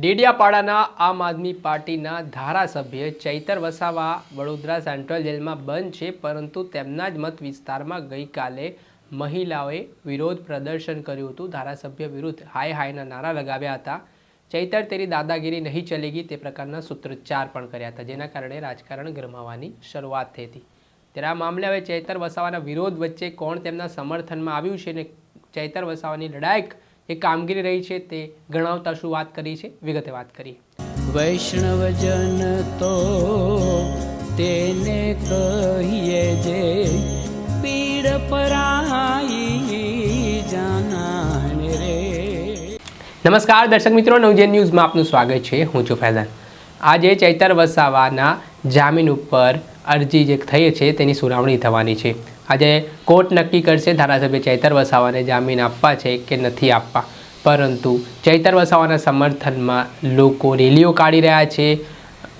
ડેડિયાપાડાના આમ આદમી પાર્ટીના ધારાસભ્ય ચૈતર વસાવા વડોદરા સેન્ટ્રલ જેલમાં બંધ છે, પરંતુ તેમના જ મત વિસ્તારમાં ગઈકાલે મહિલાઓએ વિરોધ પ્રદર્શન કર્યું હતું. ધારાસભ્ય વિરુદ્ધ હાય હાયના નારા લગાવ્યા હતા. ચૈતર તેરી દાદાગીરી નહીં ચલેગી, તે પ્રકારના સૂત્રોચ્ચાર પણ કર્યા હતા, જેના કારણે રાજકારણ ગરમાવાની શરૂઆત થઈ હતી. ત્યારે આ મામલે હવે ચૈતર વસાવાના વિરોધ વચ્ચે કોણ તેમના સમર્થનમાં આવ્યું છે ને ચૈતર વસાવાની લડાયક એ કામગીરી રહી છે તે ગણાવતા શું વાત કરી છે વિગતે વાત કરીએ. વૈષ્ણવજન તો તેને કહીએ જે પીડ પરાઈ જાનાને રે. નમસ્કાર દર્શક મિત્રો નવજેન ન્યૂઝમાં આપનું સ્વાગત છે. હું છું ફૈઝાન. આજે ચૈતર વસાવાના જામીન ઉપર અરજી જે થઈ છે તેની સુનાવણી થવાની છે. આજે કોર્ટ નક્કી કરશે ધારાસભ્ય ચૈતર વસાવાને જામીન આપવા છે કે નથી આપવા. પરંતુ ચૈતર વસાવાના સમર્થનમાં લોકો રેલીઓ કાઢી રહ્યા છે,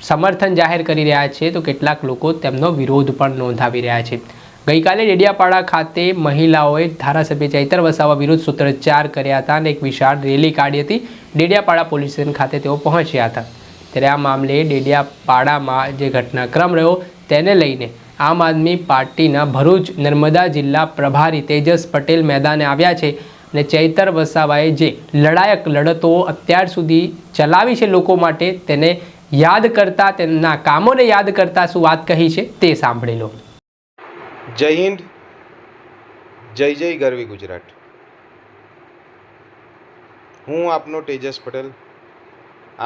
સમર્થન જાહેર કરી રહ્યા છે, તો કેટલાક લોકો તેમનો વિરોધ પણ નોંધાવી રહ્યા છે. ગઈકાલે ડેડિયાપાડા ખાતે મહિલાઓએ ધારાસભ્ય ચૈતર વસાવા વિરુદ્ધ સૂત્રોચ્ચાર કર્યા હતા અને એક વિશાળ રેલી કાઢી હતી. ડેડિયાપાડા પોલીસ સ્ટેશન ખાતે તેઓ પહોંચ્યા હતા. ત્યારે આ મામલે ડેડિયાપાડામાં જે ઘટનાક્રમ રહ્યો તેને લઈને આમ આદમી પાર્ટીના ભરૂચ, નર્મદા જિલ્લા પ્રભારી તેજસ પટેલ મેદાને આવ્યા છે અને ચૈતર વસાવાએ જે લડાયક લડતો અત્યાર સુધી ચલાવી છે લોકો માટે તેને યાદ કરતા, તેમના કામોને યાદ કરતા શું વાત કહી છે તે સાંભળી લો. જય હિન્દ, જય જય ગરવી ગુજરાત. હું આપનો તેજસ પટેલ,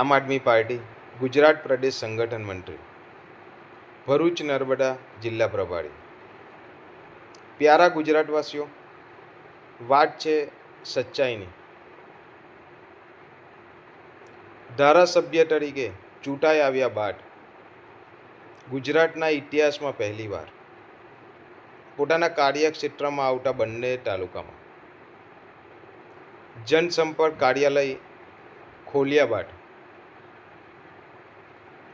આમ આદમી પાર્ટી, ગુજરાત પ્રદેશ સંગઠન મંત્રી. ભરૂચ, નર્મદા જિલ્લા પ્રભારી. પ્યારા ગુજરાતવાસીઓ, વાત છે સચ્ચાઈની. ધારાસભ્ય તરીકે ચૂંટાઈ આવ્યા બાદ ગુજરાતના ઇતિહાસમાં પહેલીવાર પોતાના કાર્યક્ષેત્રમાં આવતા બંને તાલુકામાં જનસંપર્ક કાર્યાલય ખોલ્યા બાદ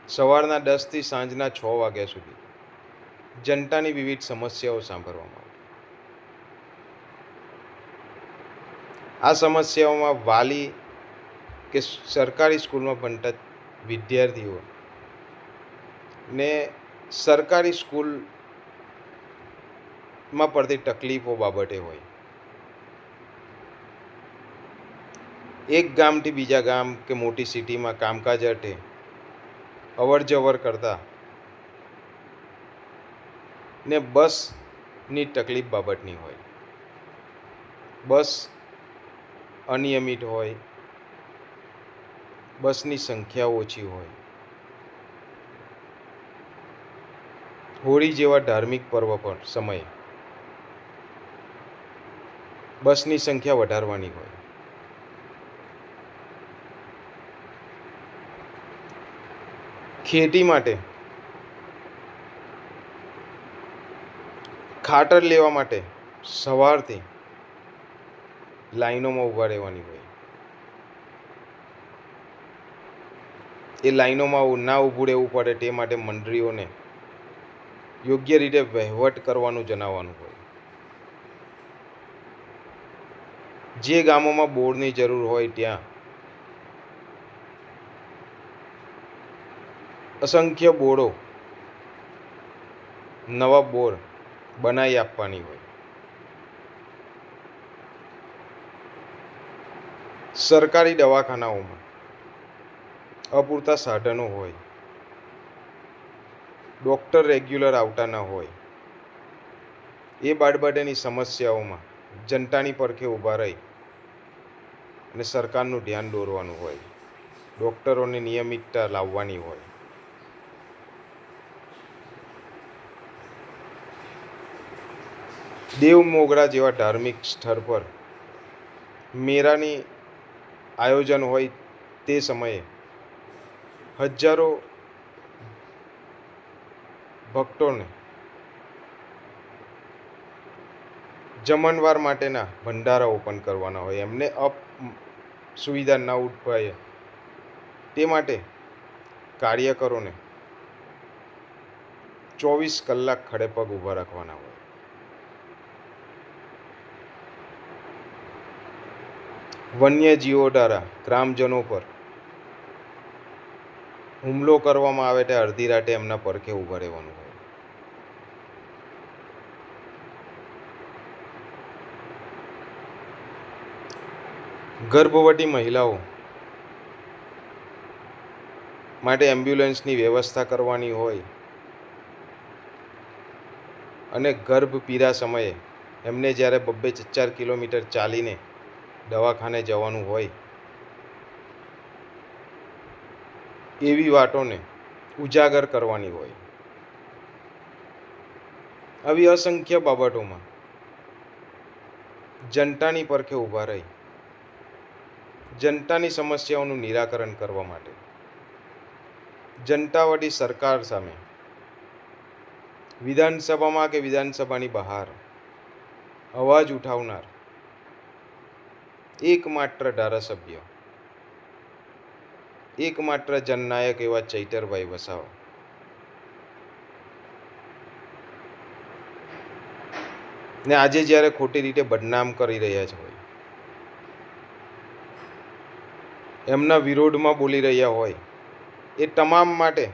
સવારના દસથી સાંજના છ વાગ્યા સુધી જનતાની વિવિધ સમસ્યાઓ સાંભળવામાં આવી. આ સમસ્યાઓમાં વાલી કે સરકારી સ્કૂલમાં ભણતા વિદ્યાર્થીઓ ને સરકારી સ્કૂલમાં પડતી તકલીફો બાબતે હોય. એક ગામથી બીજા ગામ કે મોટી સિટીમાં કામકાજ અર્થે અવર જવર કરતા. ને બસની તકલીફ બાબતની હોય. બસ અનિયમિત હોય. બસની સંખ્યા ઓછી હોય. હોળી જેવા ધાર્મિક પર્વ પર સમયે. બસની સંખ્યા વધારવાની હોય. ખેતી માટે. ખાતર લેવા માટે સવારથી લાઈનોમાં ઊભા રહેવાની હોય. એ લાઈનોમાં ના ઊભું રહેવું પડે તે માટે મંડળીઓને યોગ્ય રીતે વહીવટ કરવાનું જણાવવાનું હોય. જે ગામોમાં બોરની જરૂર હોય ત્યાં અસંખ્ય બોર્ડો નવા બોર બનાવી આપવાની હોય. સરકારી દવાખાનાઓમાં અપૂરતા સાધનો હોય. ડૉક્ટર રેગ્યુલર આવતા ન હોય. એ બાળબાટેની સમસ્યાઓમાં જનતાની પરખે ઊભા રહી અને સરકારનું ધ્યાન દોરવાનું હોય. ડૉક્ટરોને નિયમિતતા લાવવાની હોય. દેવ મોગરા જેવા ધાર્મિક સ્થળ પર મેળાની આયોજન હોય તે સમયે હજારો ભક્તોને જમણવાર માટેના ભંડારા ઓપન કરવાના હોય. એમને અપ સુવિધા ન ઉઠવાય. તે માટે કાર્યકરોને ચોવીસ કલાક ખડેપગ ઊભા રાખવાના હોય. વન્યજીવો દ્વારા ગ્રામજનો પર હુમલો કરવામાં આવે તે અડધી રાતે એમના પડખે ઊભા રહેવાનું હોય. ગર્ભવતી મહિલાઓ માટે એમ્બ્યુલન્સની વ્યવસ્થા કરવાની હોય અને ગર્ભ પીડા સમયે એમને જ્યારે બબ્બે ચાર કિલોમીટર ચાલીને દવાખાને જવાનું હોય એવી વાતોને ઉજાગર કરવાની હોય. આવી અસંખ્ય બાબતોમાં જનતાની પરખે ઊભા રહી, જનતાની સમસ્યાઓનું નિરાકરણ કરવા માટે જનતાવાળી સરકાર સામે વિધાનસભામાં કે વિધાનસભાની બહાર અવાજ ઉઠાવનાર એકમાત્ર ધારાસભ્ય. એકમાત્ર જનનાયક એવા ચૈતરભાઈ વસાવા. ને આજે જ્યારે ખોટી રીતે બદનામ કરી રહ્યા છે હોય, એમના વિરોધમાં બોલી રહ્યા હોય, એ તમામ માટે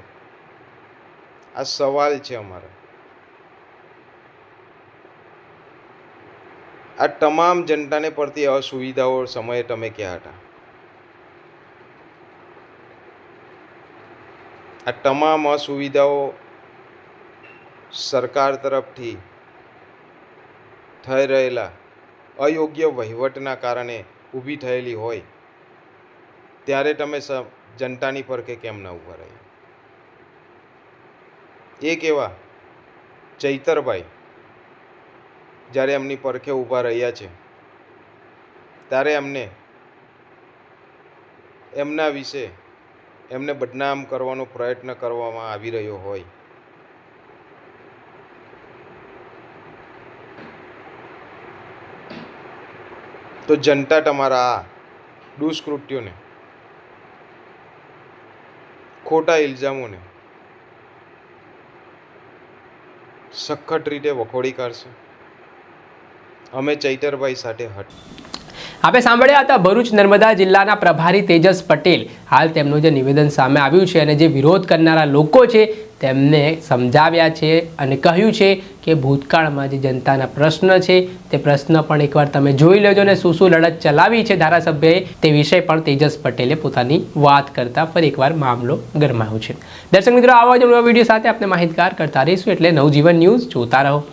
આ સવાલ છે અમારો. આ તમામ જનતાને પડતી અસુવિધાઓ સમયે તમે ક્યાં હતા? આ તમામ અસુવિધાઓ સરકાર તરફથી થઈ રહેલા અયોગ્ય વહીવટના કારણે ઊભી થયેલી હોય, ત્યારે તમે સ, જનતાની ફરકે કેમ ન ઊભા રહ્યા? એક એવા ચૈતરભાઈ જ્યારે એમની પરખે ઊભા રહ્યા છે, ત્યારે એમને, એમના વિશે એમને બદનામ કરવાનો પ્રયત્ન કરવામાં આવી રહ્યો હોય. તો જનતા તમારા આ દુષ્કૃત્યોને, ખોટા ઇલ્ઝામોને સખત રીતે વખોડી કાઢશે. અમે ચૈતરભાઈ સાથે હટ. આપણે સાંભળ્યા હતા, ભરૂચ નર્મદા જિલ્લાના પ્રભારી તેજસ પટેલ. હાલ તેમનું જે નિવેદન સામે આવ્યું છે અને જે વિરોધ કરનારા લોકો છે, તેમને સમજાવ્યા છે અને કહ્યું છે કે ભૂતકાળમાં જે જનતાના પ્રશ્ન છે, તે પ્રશ્ન પણ એકવાર તમે જોઈ લેજો અને શું શું લડત ચલાવી છે ધારાસભ્યએ, તે વિષય પણ તેજસ પટેલે પોતાની વાત કરતા ફરી એકવાર મામલો ગરમાયો છે. દર્શક મિત્રો, આવા જ વીડિયો સાથે આપણે માહિતગાર કરતા રહીશું એટલે નવજીવન ન્યૂઝ જોતા રહો.